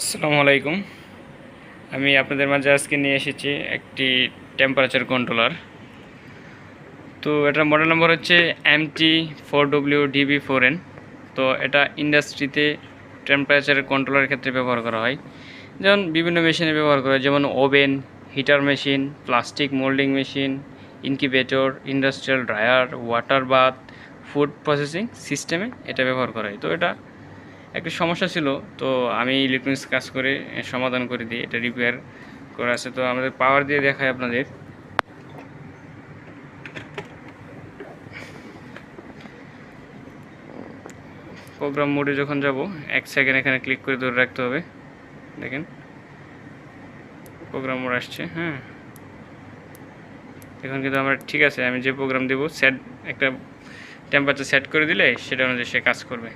আসসালামু আলাইকুম। আমি আপনাদের মাঝে আজকে নিয়ে এসেছি একটি টেম্পারেচার কন্ট্রোলার তো এটার মডেল নাম্বার হচ্ছে M T four W DB four N তো এটা ইন্ডাস্ট্রিতে টেম্পারেচার কন্ট্রোলারের ক্ষেত্রে ব্যবহার করা হয়। যেমন বিভিন্ন মেশিনে ব্যবহার করা হয়, যেমন oven heater machine plastic moulding machine incubator industrial dryer water bath food processing সিস্টেমে এটা ব্যবহার করা হয়। তো এটা একটা সমস্যা ছিল, তো আমি ইলেকট্রনিক্স কাজ করে সমাধান করে দিই, এটা রিপেয়ার করা আছে। তো আমাদের পাওয়ার দিয়ে দেখায় আপনাদের। প্রোগ্রাম মোডে যখন যাব, এক সেকেন্ড এখানে ক্লিক করে ধরে রাখতে হবে। দেখেন। প্রোগ্রাম মোড আসছে হ্যাঁ। এখন কিন্তু আমরা ঠিক আছে, আমি যে প্রোগ্রাম দেবো সেট একটা টেম্পারেচার সেট করে দিলে, সেটা অনুযায়ী সে কাজ করবে।